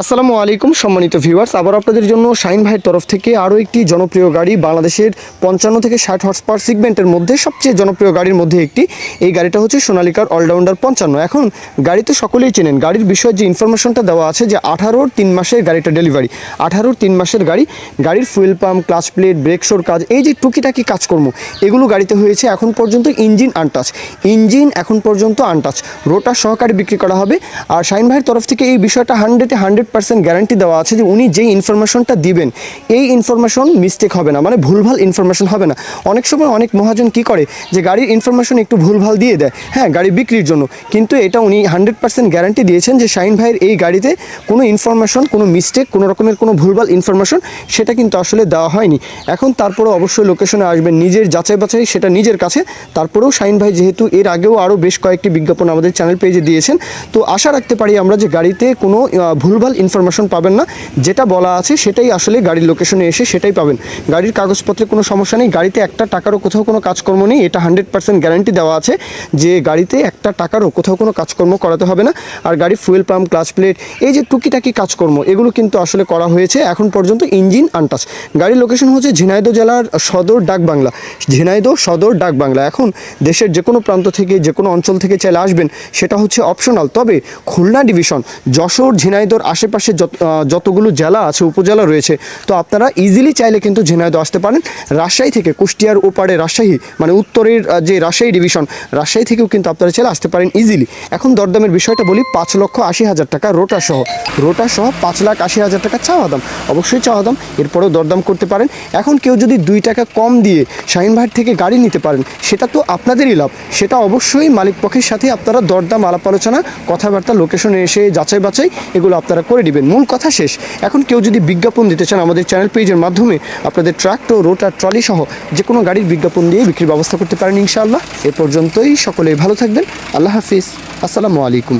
আসসালামু আলাইকুম, সম্মানিত ভিউয়ার্স আবার আপনাদের জন্য শাইন ভাইয়ের তরফ থেকে আরও একটি জনপ্রিয় গাড়ি বাংলাদেশের পঞ্চান্ন থেকে ষাট হর্স পাওয়ার সিগমেন্টের মধ্যে সবচেয়ে জনপ্রিয় গাড়ির মধ্যে একটি। এই গাড়িটা হচ্ছে সোনালিকার অলরাউন্ডার পঞ্চান্ন। এখন গাড়ি তো সকলেই চেনেন। গাড়ির বিষয়ে যে ইনফরমেশনটা দেওয়া আছে যে আঠারোর তিন মাসের গাড়িটা ডেলিভারি আঠারোর তিন মাসের গাড়ি, গাড়ির fuel pump clutch plate brake শোর কাজ, এই যে টুকিটাকি কাজকর্ম, এগুলো গাড়িতে হয়েছে এখন পর্যন্ত ইঞ্জিন আনটাচ ইঞ্জিন এখন পর্যন্ত আনটাচ রোটার সহকারে বিক্রি করা হবে। আর শাইন ভাইয়ের তরফ থেকে এই বিষয়টা হান্ড্রেডে হান্ড্রেড পার্সেন্ট গ্যারান্টি দেওয়া আছে যে উনি যেই ইনফরমেশনটা দিবেন, এই ইনফরমেশন মিস্টেক হবে না মানে ভুলভাল ইনফরমেশন হবে না। অনেক সময় অনেক মহাজন কি করে যে গাড়ির ইনফরমেশন একটু ভুলভাল দিয়ে দেয় হ্যাঁ গাড়ি বিক্রির জন্য, কিন্তু এটা উনি হান্ড্রেড পার্সেন্ট গ্যারান্টি দিয়েছেন যে শাইন ভাইয়ের এই গাড়িতে কোনো ইনফরমেশন কোনো মিস্টেক কোনো রকমের কোনো ভুলভাল ইনফরমেশন সেটা কিন্তু আসলে দেওয়া হয়নি। এখন তারপরে অবশ্যই লোকেশনে আসবেন, নিজের যাচাই বাছাই সেটা নিজের কাছে। তারপরেও শাইন ভাই যেহেতু এর আগেও আরও বেশ কয়েকটি বিজ্ঞাপন আমাদের চ্যানেল পেজে দিয়েছেন, তো আশা রাখতে পারি আমরা যে গাড়িতে কোনো ভুলভাল ইনফরমেশন পাবেন না। যেটা বলা আছে সেটাই আসলে গাড়ির লোকেশনে এসে সেটাই পাবেন। গাড়ির কাগজপত্রে কোনো সমস্যা নেই। গাড়িতে একটা টাকারও কোথাও কোনো কাজকর্ম নেই। এটা হান্ড্রেড পার্সেন্ট গ্যারান্টি দেওয়া আছে যে গাড়িতে একটা টাকারও কোথাও কোনো কাজকর্ম করাতে হবে না। আর গাড়ির ফুয়েল পাম্প, ক্লাচ প্লেট, এই যে টুকিটাকি কাজকর্ম, এগুলো কিন্তু আসলে করা হয়েছে এখন পর্যন্ত ইঞ্জিন আনটাচ। গাড়ির লোকেশন হচ্ছে ঝিনাইদহ জেলার সদর ডাক বাংলা ঝিনাইদহ সদর ডাক বাংলা এখন দেশের যে কোনো প্রান্ত থেকে, যে কোনো অঞ্চল থেকে চাইলে আসবেন। সেটা হচ্ছে অপশনাল তবে খুলনা ডিভিশন যশোর ঝিনাইদহর আশেপাশে যত যতগুলো জেলা আছে, উপজেলা রয়েছে, তো আপনারা ইজিলি চাইলে কিন্তু ঝিনাইদহ আসতে পারেন। রাজশাহী থেকে কুষ্টিয়ার ওপারে রাজশাহী মানে উত্তরের যে রাজশাহী ডিভিশন রাজশাহী থেকেও কিন্তু আপনারা চাইলে আসতে পারেন ইজিলি এখন দরদামের বিষয়টা বলি, পাঁচ লক্ষ আশি হাজার টাকা রোটা সহ। রোটা সহ পাঁচ লাখ আশি হাজার টাকা চাওয়া দাম, অবশ্যই চাওয়া দাম, এরপরেও দরদাম করতে পারেন। এখন কেউ যদি দুই টাকা কম দিয়ে শাহিন ভাইয়ের থেকে গাড়ি নিতে পারেন, সেটা তো আপনাদেরই লাভ। সেটা অবশ্যই মালিক পক্ষের সাথে আপনারা দরদাম, আলাপ আলোচনা, কথাবার্তা লোকেশনে এসে যাচাই বাছাই এগুলো আপনারা করে দিবেন। মূল কথা শেষ। এখন কেউ যদি বিজ্ঞাপন দিতে চান আমাদের চ্যানেল পেজের মাধ্যমে, আপনাদের ট্রাক্টর রোটার ট্রলি সহ যে কোনো গাড়ির বিজ্ঞাপন দিয়ে বিক্রির ব্যবস্থা করতে পারেন ইনশাআল্লাহ। এ পর্যন্তই। সকলে ভালো থাকবেন। আল্লাহ হাফিজ। আসসালামু আলাইকুম।